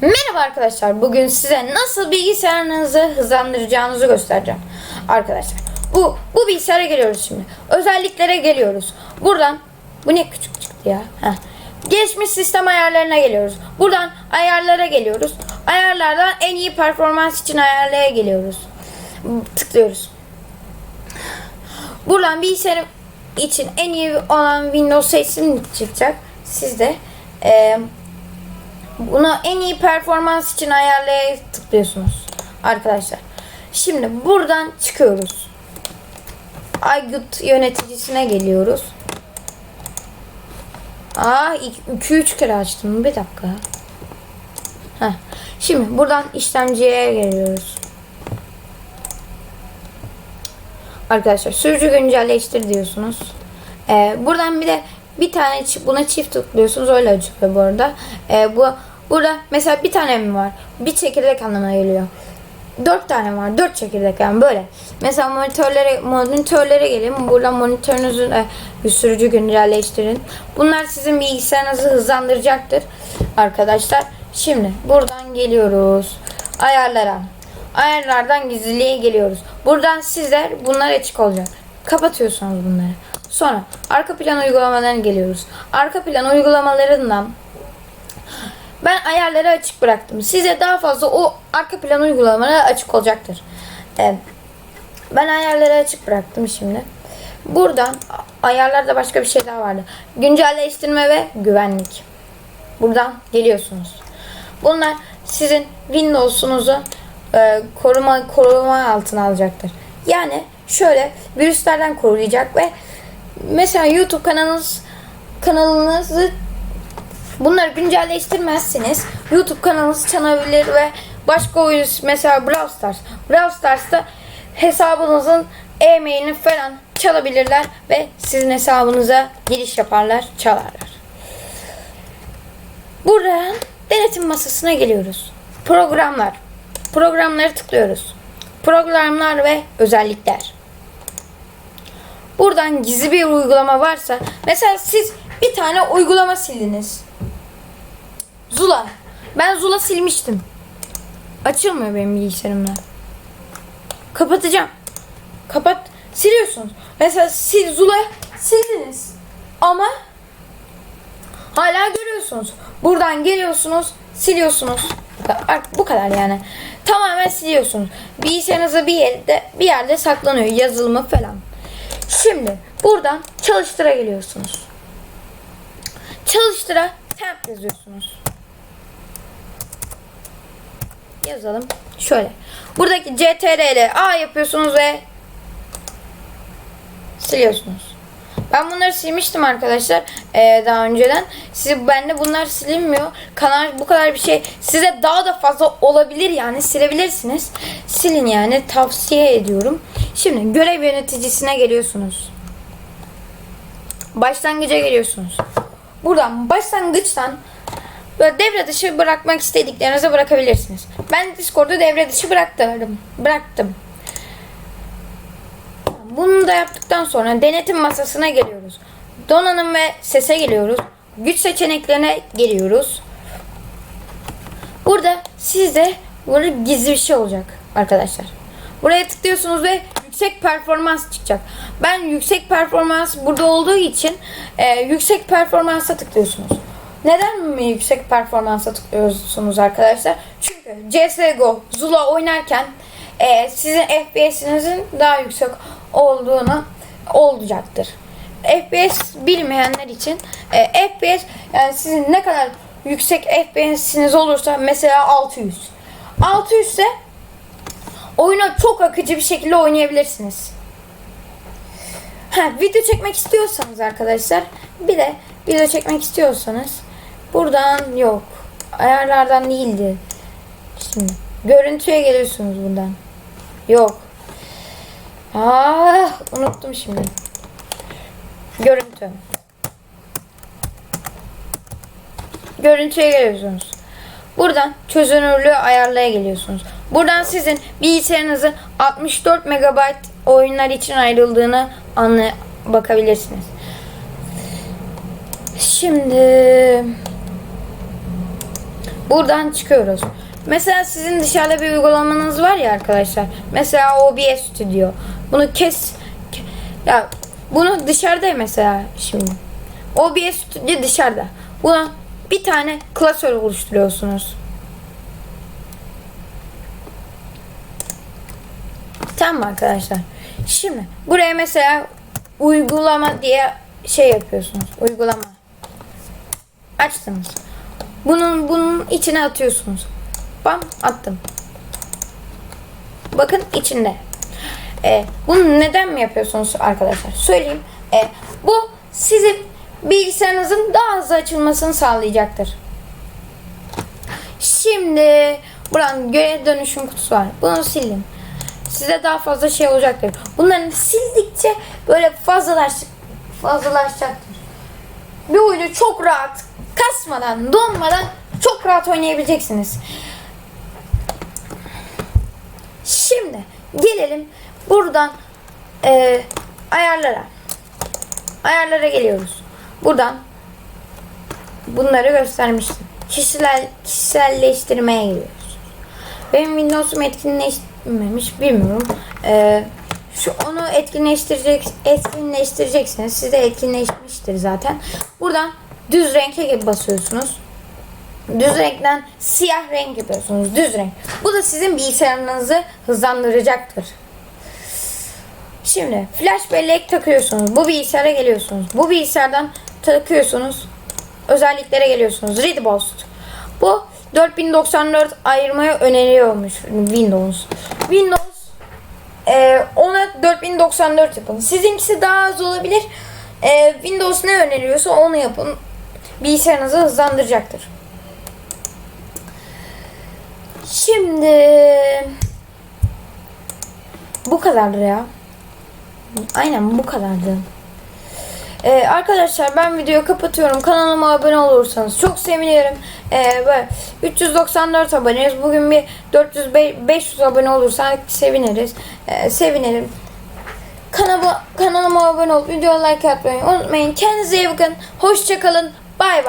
Merhaba arkadaşlar. Bugün size nasıl bilgisayarınızı hızlandıracağınızı göstereceğim. Arkadaşlar bu bu bilgisayara geliyoruz şimdi. Özelliklere geliyoruz. Buradan bu ne küçük çıktı ya. Heh. Gelişmiş sistem ayarlarına geliyoruz. Buradan ayarlara geliyoruz. Ayarlardan en iyi performans için ayarlaya geliyoruz. Tıklıyoruz. Buradan bilgisayarım için en iyi olan Windows seçim çıkacak. Siz de eee Buna en iyi performans için ayarlaya tıklıyorsunuz arkadaşlar. Şimdi buradan çıkıyoruz. Aygıt yöneticisine geliyoruz. Aa 2-3 kere açtım. Bir dakika. Heh. Şimdi buradan işlemciye geliyoruz. Arkadaşlar sürücü güncelleştir diyorsunuz. Ee, buradan bir de bir tane buna çift tıklıyorsunuz öyle açılıyor bu arada. Ee, bu burada mesela bir tane mi var? Bir çekirdek anlamına geliyor. Dört tane var. Dört çekirdek yani böyle. Mesela monitörlere monitörlere gelin. Buradan monitörünüzü de sürücü güncelleştirin. Bunlar sizin bilgisayarınızı hızlandıracaktır arkadaşlar. Şimdi buradan geliyoruz. Ayarlara. Ayarlardan gizliliğe geliyoruz. Buradan sizler bunlar açık olacak. Kapatıyorsunuz bunları. Sonra arka plan uygulamalarına geliyoruz. Arka plan uygulamalarından ben ayarları açık bıraktım. Size daha fazla o arka plan uygulamaları açık olacaktır. Evet. Ben ayarları açık bıraktım şimdi. Buradan ayarlarda başka bir şey daha vardı. Güncelleştirme ve güvenlik. Buradan geliyorsunuz. Bunlar sizin Windows'unuzu e, koruma koruma altına alacaktır. Yani şöyle virüslerden koruyacak ve mesela YouTube kanalınız kanalınızı bunları güncelleştirmezseniz YouTube kanalınız çalabilir ve başka oyun mesela Brawl Stars. Brawl Stars'ta hesabınızın e-mailini falan çalabilirler ve sizin hesabınıza giriş yaparlar, çalarlar. Buradan denetim masasına geliyoruz. Programlar. Programları tıklıyoruz. Programlar ve özellikler. Buradan gizli bir uygulama varsa mesela siz bir tane uygulama sildiniz. Zula. Ben Zula silmiştim. Açılmıyor benim bilgisayarımda. Kapatacağım. Kapat. Siliyorsunuz. Mesela sil Zula sildiniz. Ama hala görüyorsunuz. Buradan geliyorsunuz, siliyorsunuz. Bu kadar yani. Tamamen siliyorsunuz. Bilgisayarınızda bir yerde bir yerde saklanıyor yazılımı falan. Şimdi buradan çalıştıra geliyorsunuz. Çalıştıra temp yazıyorsunuz. Yazalım. Şöyle. Buradaki CTRL A yapıyorsunuz ve siliyorsunuz. Ben bunları silmiştim arkadaşlar ee, daha önceden. Siz bende bunlar silinmiyor. Kanal bu kadar bir şey size daha da fazla olabilir yani silebilirsiniz. Silin yani tavsiye ediyorum. Şimdi görev yöneticisine geliyorsunuz. Başlangıca geliyorsunuz. Buradan başlangıçtan böyle devre dışı bırakmak istediklerinizi bırakabilirsiniz. Ben Discord'u devre dışı bıraktım. Bıraktım. Bunu da yaptıktan sonra denetim masasına geliyoruz. Donanım ve sese geliyoruz. Güç seçeneklerine geliyoruz. Burada sizde böyle gizli bir şey olacak arkadaşlar. Buraya tıklıyorsunuz ve yüksek performans çıkacak. Ben yüksek performans burada olduğu için e, yüksek performansa tıklıyorsunuz. Neden mi yüksek performansa tıklıyorsunuz arkadaşlar? Çünkü CSGO, Zula oynarken e, sizin FPS'inizin daha yüksek olduğunu olacaktır. FPS bilmeyenler için e, FPS yani sizin ne kadar yüksek FPS'iniz olursa mesela 600. 600 ise oyunu çok akıcı bir şekilde oynayabilirsiniz. Ha, video çekmek istiyorsanız arkadaşlar bir de video çekmek istiyorsanız buradan yok. Ayarlardan değildi. Şimdi görüntüye geliyorsunuz buradan. Yok. Ah unuttum şimdi. Görüntü. Görüntüye geliyorsunuz. Buradan çözünürlüğü ayarlaya geliyorsunuz. Buradan sizin bilgisayarınızın 64 MB oyunlar için ayrıldığını anla bakabilirsiniz. Şimdi Buradan çıkıyoruz. Mesela sizin dışarıda bir uygulamanız var ya arkadaşlar. Mesela OBS Studio. Bunu kes ke- ya bunu dışarıda mesela şimdi. OBS Studio dışarıda. Buna bir tane klasör oluşturuyorsunuz. Tamam arkadaşlar? Şimdi buraya mesela uygulama diye şey yapıyorsunuz. Uygulama. Açtınız. Bunun bunun içine atıyorsunuz. Bam attım. Bakın içinde. Ee, bunu neden mi yapıyorsunuz arkadaşlar? Söyleyeyim. Ee, bu sizin bilgisayarınızın daha hızlı açılmasını sağlayacaktır. Şimdi buradan görev dönüşüm kutusu var. Bunu sildim. Size daha fazla şey olacaktır. Bunları sildikçe böyle fazlalaş, fazlalaşacaktır. Bir oyunu çok rahat, kasmadan, donmadan çok rahat oynayabileceksiniz. Şimdi gelelim buradan e, ayarlara. Ayarlara geliyoruz. Buradan bunları göstermiştim. Kişisel, kişiselleştirmeye giriyoruz. Benim Windows'um etkinleşmemiş bilmiyorum. Ee, şu onu etkinleştirecek etkinleştireceksiniz. Sizde etkinleşmiştir zaten. Buradan düz renke basıyorsunuz. Düz renkten siyah renk yapıyorsunuz. Düz renk. Bu da sizin bilgisayarınızı hızlandıracaktır. Şimdi flash bellek takıyorsunuz. Bu bilgisayara geliyorsunuz. Bu bilgisayardan takıyorsunuz. Özelliklere geliyorsunuz. Read Boost. Bu 4094 ayırmayı öneriyormuş Windows. Windows e, ona 4094 yapın. Sizinkisi daha az olabilir. E, Windows ne öneriyorsa onu yapın. Bilgisayarınızı hızlandıracaktır. Şimdi bu kadardır ya. Aynen bu kadardı. Ee, arkadaşlar ben videoyu kapatıyorum. Kanalıma abone olursanız çok sevinirim. Ee, böyle 394 aboneyiz. Bugün bir 400 500 abone olursak seviniriz. Ee, sevinirim. Kanalıma, kanalıma abone olup video like atmayı unutmayın. Kendinize iyi bakın. Hoşçakalın. Bay bay.